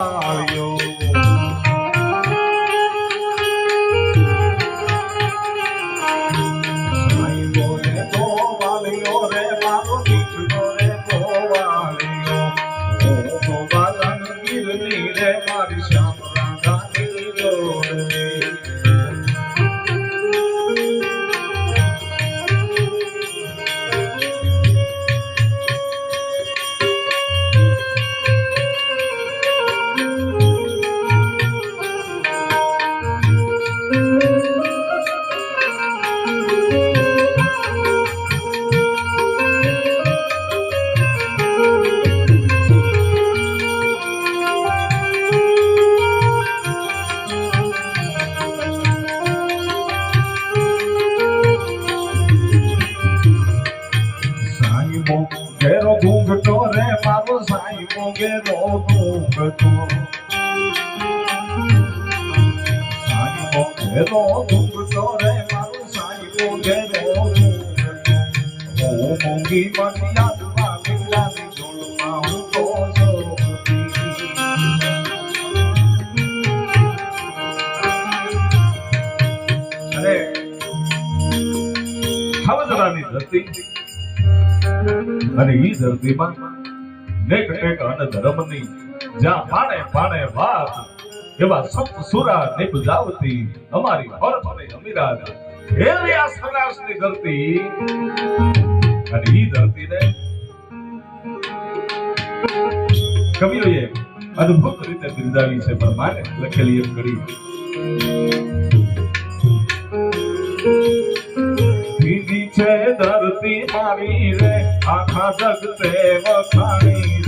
આવ્યો સાઈબો સાઈબો ઘેરો ઘૂંઘટો રે, મારો સાઈબો ઘેરો ઘૂંઘટો સાઈબો ઘેરો ઘૂંઘટો રે, મારો સાઈબો ઘેરો ઘૂંઘટો હું મોંઘી મર્યાદમાં લીલાની ઝૂલમાં હું તો. અરે ધરતી અને ઈ ધરતીમાં નેક નેક અને ધર્મની જ્યાં પાણે પાણે વાત, એવા સંત સુરા નિપજાવતી અમારી ભરત અને અમીરાજ એવી આ સૌરાષ્ટ્રની ધરતી. અને ઈ ધરતીને કવિઓએ અદ્ભુત રીતે બિરદાવી છે, પણ મારે લખેલી એમ ઘડી ભીગી છે ધરતી મારી આખા જગતે રે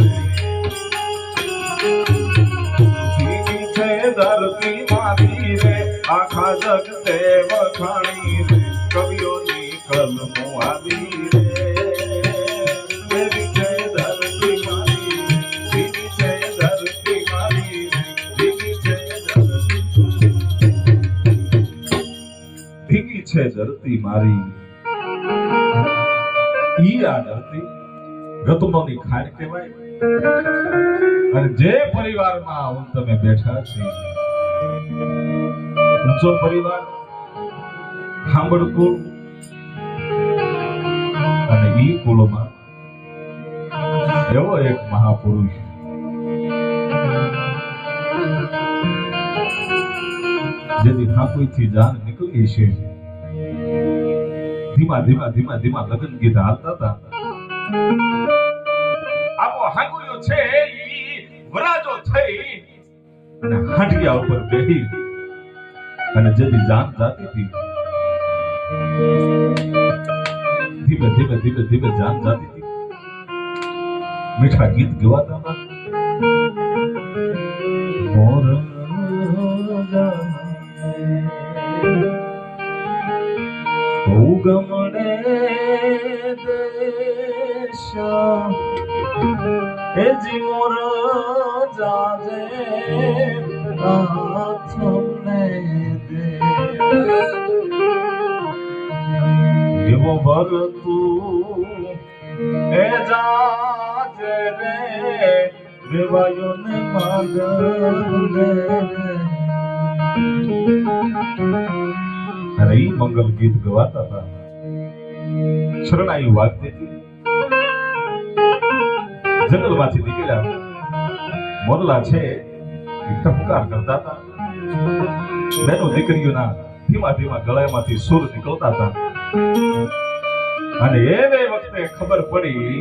ભીગી છે ધરતી મારી રે આખા જગતે વખાણી રે કવિઓની ધરતી મારી ઈ આ ધરતી રત્નોની કહેવાય. અને જે પરિવારમાં હું તમે બેઠા છે, ઊંચો પરિવાર સાંભળ કુળ અને ઈ કુળમાં એવો એક મહાપુરુષ. જેથી ઠાકોરથી જાન નીકળી છે. ધીમા ધીમા ધીમા ધીમા લગ્ન ગીત હાલતા હતા. આવો હાંગુયો છે વરાજો થઈ. અને હાંડિયા ઉપર બેહી. અને જેથી જાન જાતી હતી. ધીમે ધીમે ધીમે ધીમે જાન જાતી હતી. મીઠા ગીત ગવાતા હતા ભર તું એ જાજે મંગલ ગીત ગવાતા હતા. શરણાઈ વાગતી હતી. જંગલમાંથી નીકળ્યા. મોરલા છે એ ટપકાર કરતા હતા. બેનો દીકરીઓના ધીમા ધીમા ગળામાંથી સુર નીકળતા હતા. અને એને વખતે ખબર પડી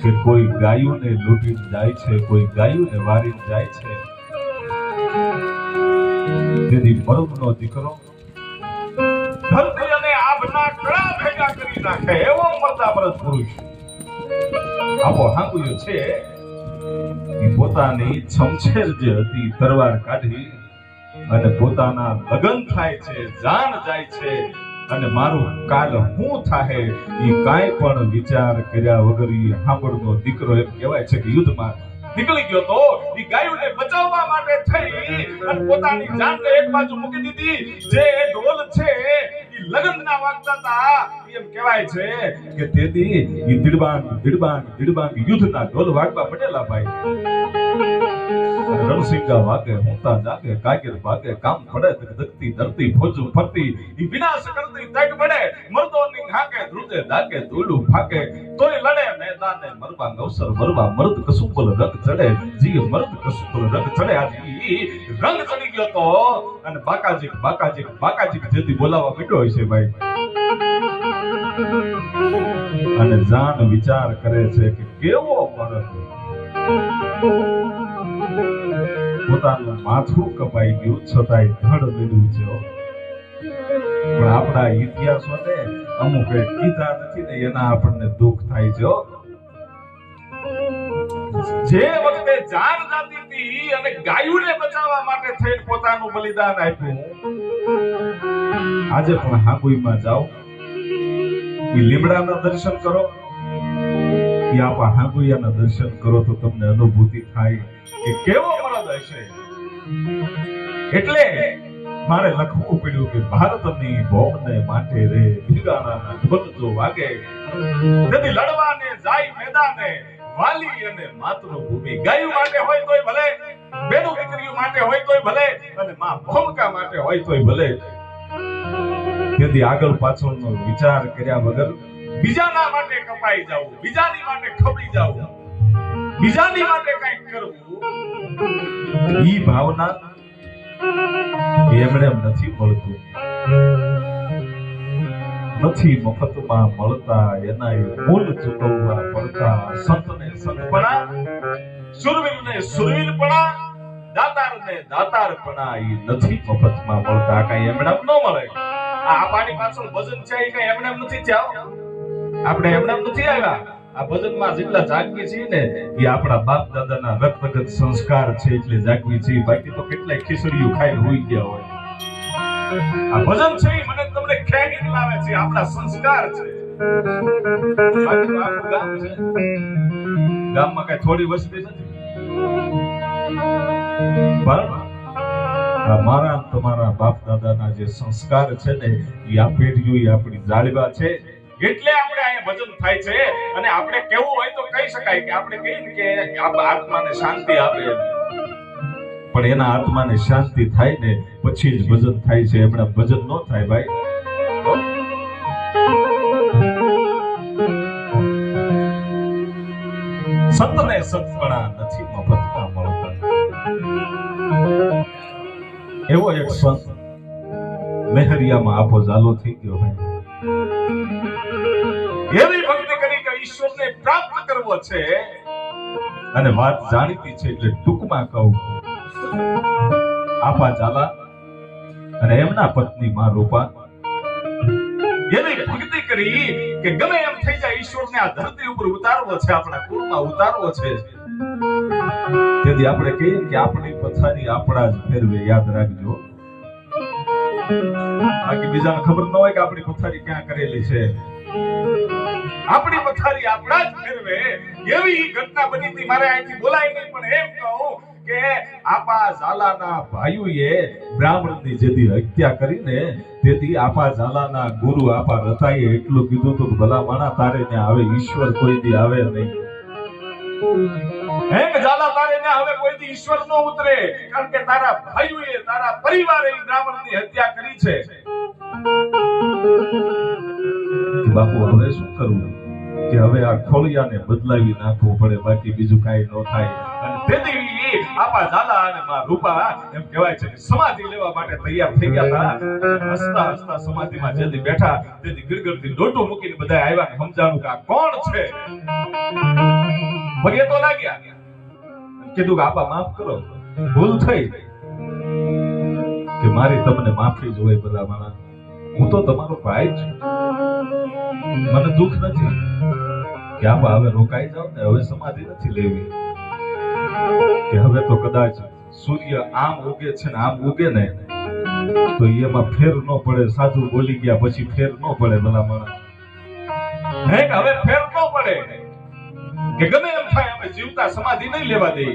કે કોઈ ગાયોને લૂંટીને જાય છે, કોઈ ગાયોને વારી જાય છે. તેથી મરુમનો દીકરો પોતાની છમછેર જે હતી તરવાર કાઢી અને પોતાના લગન થાય છે, જાન જાય છે. અને મારું કાલ હું થાહે એ કાંઈ પણ વિચાર કર્યા વગર એ હાંભળનો દીકરો એમ કહેવાય છે કે યુદ્ધમાં નીકળી ગયો તો એ ગાયોને બચાવવા માટે થઈ અને પોતાની જાનને એક બાજુ મૂકી દીધી. જે ઢોલ છે એ લગનના વાગતા હતા. એમ કહેવાય છે કે તેથી ઈ દિડબાંગ દિડબાંગ દિડબાંગ યુદ્ધના ઢોલ વાગવા પડેલા ભાઈ. રણસિંગા વાગે જાગે કાગેર ભાગે, કામ પડે ધકતી, ધરતી ફોજું ફરતી વિનાશ કરતી તગ પડે મર્દોની ઘાકે ધ્રુજે દાગે દોડું ફાકે, તોય લડે મેદાને મરવા, નવસર મરવા, મર્દ કસુપલ રંગ ચડે જી મર્દ કસુપલ રંગ ચડે, આજ રંગ ચડી ગયો તો, અને બાકાજી બાકાજી બાકાજી જેથી બોલાવા મીઠો હોય છે ભાઈ. અને જાન વિચાર કરે છે કે કેવો મરદ. પોતાનું માથું કપાઈ ગયું, છતાંય ધડ લીધું છે પણ આપણા ઇતિહાસોને અમુક કીધા નથી ને એના આપણને દુઃખ થાય છે જે વખતે જાન જાતી હતી અને ગાયુને બચાવવા માટે થઈને પોતાનું બલિદાન આપ્યું. આજે પણ હાંગુઈમાં જાઓ. લીમડાના દર્શન કરો. કે આપા હાંગુયાના દર્શન કરો તો તમને અનુભૂતિ થાય કે કેવો મરદ છે. એટલે મારે લખવું પડ્યું કે ભારતની ભોગને માટે રે ભીગાણાના ઢોલ જો વાગે નથી લડવાને જાય મેદાને, વાલી અને માતૃભૂમિ ગાયું માટે હોય તોય ભલે, બેનું દીકરીઓ માટે હોય તોય ભલે, અને માં ભૂમિકા માટે હોય તોય ભલે. તેથી આગળ પાછળનો વિચાર કર્યા વગર બીજાના માટે કપાઈ જાવ બીજાની માટે ખબી જવું બીજાની માટે કંઈક કરવું ઈ ભાવના એમણે નથી મળતું. નથી મફતમાં મળતા એના મૂલ ચૂકવવા પડતા, સંતને સંતપણા, સુરવીરને સુરવીરપણા, દાતારને દાતારપણા એ નથી મફતમાં મળતા, કઈ એમણે ન મળે. આ પાણી પાછળ વજન છે એ કઈ એમણે એમ નથી થયા આપણે એમણે નથી આવ્યા. આ ભજનમાં જેટલા જાગવી છીએ ને એ આપણા બાપ દાદાના રક્તગત સંસ્કાર છે એટલે જાગવી છીએ. બાકી તો કેટલાય ખીચડીઓ ખાઈને હોઈ ગયા હોય. આ ભજન છે મને તમને ખેંગી લાવે છે. આપણા સંસ્કાર છે. ગામમાં કઈ થોડી વસ્તી નથી. મારા તમારા બાપ દાદાના જે સંસ્કાર છે ને, એ આ પેઢીઓ આપણી જાળવા છે. એટલે આપણે અહીંયા ભજન થાય છે. અને આપણે કેવું હોય તો કહી શકાય કે આપણે કહીએ કે આત્માને શાંતિ આપે. પણ એના આત્માને શાંતિ થાય ને પછી જ ભજન થાય છે. એમણે ભજન ન થાય ભાઈ. સંતને સંતપણા નથી મફતના મળતા. એવો એક સંત મેહરિયામાં આપો ઝાલો થઈ ગયો. કરવો છે. અને વાત જાણીતી છે એટલે ટૂંકમાં કહું. આપા ઝાલા અને એમના પત્ની માં રૂપા. એને ભક્તિ કરી કે ગમે એમ થઈ જાય ઈશ્વરને આ ધરતી ઉપર ઉતારવો છે, આપણા કુળમાં ઉતારવો છે. તેથી આપણે કહીએ કે આપણી પથારી આપણા જ ફેરવે, યાદ રાખજો. બાકી બીજાને ખબર ન હોય કે આપણી પથારી ક્યાં કરેલી છે. આપણી પથારી આપણા જ ફેરવે. એવી ઘટના બની હતી, મારે અહીંથી બોલાય નહીં, પણ એમ કહું કે આપા ઝાલાના ભાઈઓએ બ્રાહ્મણની જેથી હત્યા કરીને તેથી આપા ઝાલાના ગુરુ આપા રતાઈએ એટલું કીધું હતું ભલા માણા તારે ને આવે, ઈશ્વર કોઈ દી આવે નહીં. હે ઝાલા તારે ને હવે કોઈ દી ઈશ્વર નો ઉતરે? કારણ કે તારા ભાઈઓએ, તારા પરિવારે બ્રાહ્મણની હત્યા કરી છે. બાપુ, હવે શું કરવું? કે હવે આ ખોળિયાને બદલાવી નાખવું પડે, બાકી બીજું કાંઈ ન થાય. અને તેથી આપા દાદા અને માં રૂપા એમ કહેવાય છે કે સમાધિ લેવા માટે તૈયાર થઈ ગયા હતા. હસતા હસતા સમાધિમાં જેથી બેઠા, તેથી ગિરગરથી દોટું મૂકીને બધા આવ્યા સમજાણું કે આ કોણ છે? પગે તો લાગ્યા. કીધું કે આપા માફ કરો. ભૂલ થઈ. કે મારી તમને માફી જ હોય બધા મારા હું તો તમારો ભાઈ છું. મને દુઃખ નથી કે આપા હવે રોકાઈ જાવ ને હવે સમાધિ નથી લેવી. કે હવે તો કદાચ સૂર્ય આમ ઉગે છે ને આમ ઉગે ને, તો એમાં ફેર ન પડે. સાધુ બોલી ગયા પછી ફેર ન પડે ભલા માણસ હે હવે ફેર ન પડે? કે ગમે એમ થાય અમે જીવતા સમાધિ નહીં લેવા દઈએ.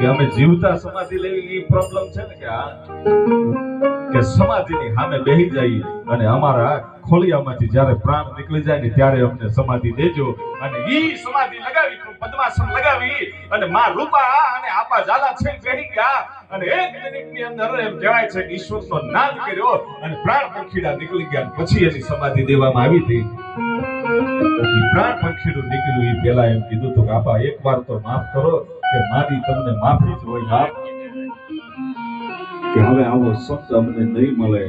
કે અમે જીવતા સમાધિ લેવી એ પ્રોબ્લેમ છે ને કે આ? કે સમાધિની સામે બેહી જઈએ અને અમારા ખોલિયામાંથી જ્યારે પ્રાણ નીકળી જાય ને ત્યારે અમને સમાધિ દેજો. અને ઈ સમાધિ લગાવી પદ્માસન લગાવી અને માં રૂપા અને આપા ઝાલા છે બેહી ગયા. અને એક મિનિટની અંદર એમ કહેવાય છે ઈશ્વરનો નાદ કર્યો અને પ્રાણ પંખીડા નીકળી ગયા પછી એની સમાધિ દેવામાં આવી હતી. પ્રાણ પંખીડું નીકળ્યું એ પેલા એમ કીધું તો કે આપા એકવાર તો માફ કરો કે મારી તમને માફી જ હોય બાપ કે હવે આવો શબ્દ અમને નહીં મળે.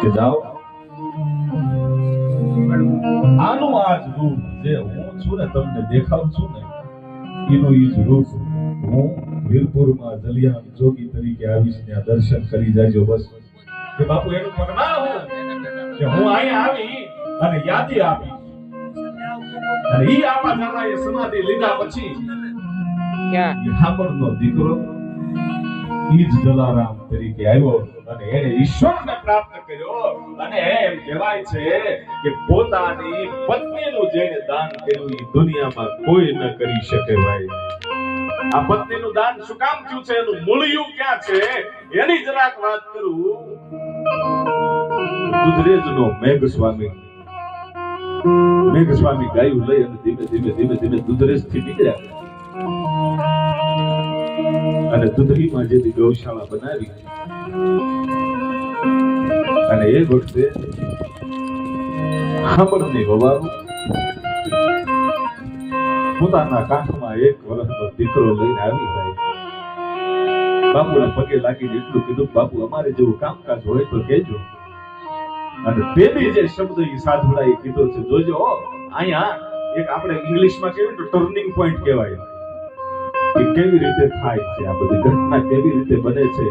કે જાઓ. આનું આ જ રૂપ જે હું છું ને તમને દેખાઉં છું ને એનું એ જ રૂપ હું વીરપુરમાં જલિયાન જોગી તરીકે આવીશ ત્યાં દર્શન કરી જાજો બસ. કે બાપુ એનું પરમાણ હું કે હું અહીંયા આવી અને યાદી આપી. અને ઈ આપા દાદાએ સમાધિ લીધા પછી ક્યાં? ઈ હામરનો દીકરો ઈ જ જલારામ તરીકે આવ્યો અને એને ઈશ્વરને પ્રાપ્ત કર્યો. અને એમ કહેવાય છે કે પોતાની પત્નીનું જેને દાન કર્યું એ દુનિયામાં કોઈ ન કરી શકે ભાઈ. આ પત્નીનું દાન શું કામ થયું છે? એનું મૂળિયું ક્યાં છે? એની જરાક વાત કરું. ગુજરેજનો મેઘ સ્વામી મેઘ સ્વામી ગાયું લઈ અને ધીમે ધીમે ધીમે ધીમે દુધરેજથી નીકળ્યા. અને દુધરીમાં જે દી ગૌશાળા બનાવી, અને એ વખતે હામરની હવારું પોતાના કાંઠમાં એક વર્ષનો દીકરો લઈને આવી જાય. બાપુના પગે લાગીને એટલું કીધું, બાપુ, અમારે જેવું કામકાજ હોય તો કહેજો. અને પેલી જે શબ્દ એ સાધુડાએ કીધો છે, જોજો અહીંયા એક આપણે ઇંગ્લિશમાં ને ટર્નિંગ પોઈન્ટ કહેવાય. કે કેવી રીતે થાય છે આ બધી ઘટના કેવી રીતે બને છે?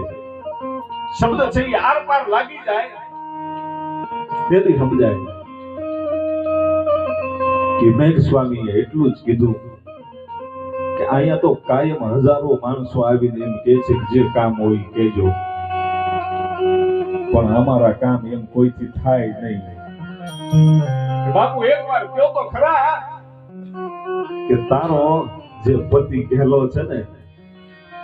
શબ્દ છે એ આર પાર લાગી જાય. તેથી સમજાય કે મેઘ સ્વામીએ એટલું જ કીધું કે અહીંયા તો કાયમ હજારો માણસો આવીને એમ કે છે કે જે કામ હોય કેજો. પણ અમારા કામ એમ કોઈથી થાય નહીં. બાપુ એકવાર કયો તો ખરા. કે તારો જે પતિ કહેલો છે ને,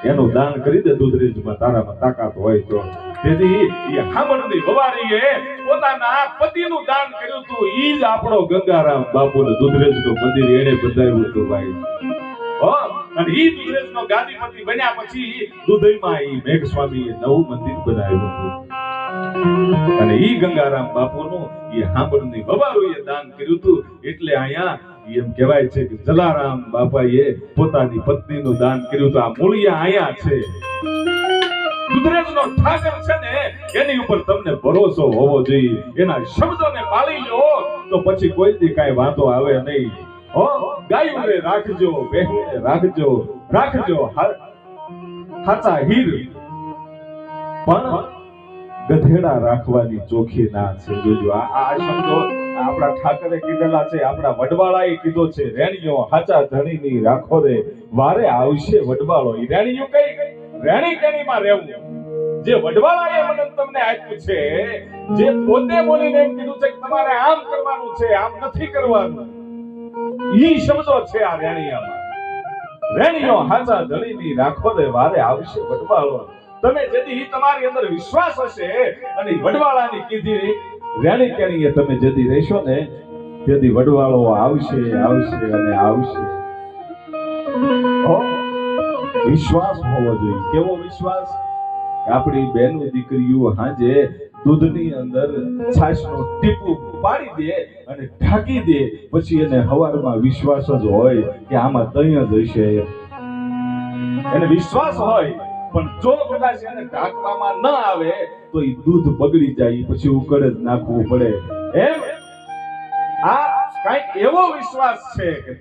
એનું દાન કરી દે દુધરેજમાં તારામાં તાકાત હોય તો. તેથી એ હામણની વવારીએ પોતાના પતિનું દાન કર્યું હતું. ઈ જ આપણો ગંગારામ બાપુને દુધરેજનું મંદિર એને બંધાવ્યું હતું ભાઈ. અને ઈ દુધરેજનો ગાદીપતિ બન્યા પછી દુધઈમાં ઈ મેઘ સ્વામીએ નવું મંદિર બનાવ્યું હતું. અને ઈ ગંગારામ બાપુનું ઈ હાંભળની બબારોએ દાન કર્યું હતું. એટલે અહીંયા એમ કહેવાય છે કે જલારામ બાપાએ પોતાની પત્નીનું દાન કર્યું તો આ મૂળિયા અહીંયા છે. ગુજરાતનો ઠાકર છે ને, એની ઉપર તમને ભરોસો હોવો જોઈએ. એના શબ્દોને પાળી લો, તો પછી કોઈ દી કાંઈ વાંધો આવે નહીં. હો, ગાયુંને રાખજો બહેને રાખજો રાખજો હાચા હીર. પણ ગધેડા રાખવાની ચોખી ના છે. જોજો આ શબ્દો આપણા ઠાકરે કીધેલા છે, આપણા વડવાળાએ કીધો છે રેણીઓ હાચા ધણીની રાખો રે, વારે આવશે વડવાળો. ઈ રેણીઓ કઈ? રેણી કેણીમાં રહેવું. જે વડવાળાએ મને તમને આપ્યું છે, જે પોતે બોલીને એમ કીધું છે કે તમારે આમ કરવાનું છે, આમ નથી કરવાનું. ઈ શબ્દો છે આ રેણીયામાં. રેણીઓ હાચા ધણીની રાખો રે, વારે આવશે વડવાળો. તમે જેથી તમારી અંદર વિશ્વાસ હશે અને વડવાળાની કીધી રેણી કેણીએ તમે જદી રહેશો ને તેથી વડવાળો આવશે આવશે અને આવશે. વિશ્વાસ હોવો જોઈએ. કેવો વિશ્વાસ? આપણી બહેનો દીકરીઓ હાજે દૂધની અંદર છાશનું ટીપું પાડી દે અને ઢાંકી દે, પછી એને હવારમાં વિશ્વાસ જ હોય કે આમાં દહીં જ હશે એને વિશ્વાસ હોય પણ જો કદાચ એને ઢાંકવામાં ન આવે, તો એ દૂધ બગડી જાય પછી ઉકળે નાખવું પડે. એમ? આ કંઈક એવો વિશ્વાસ છે કે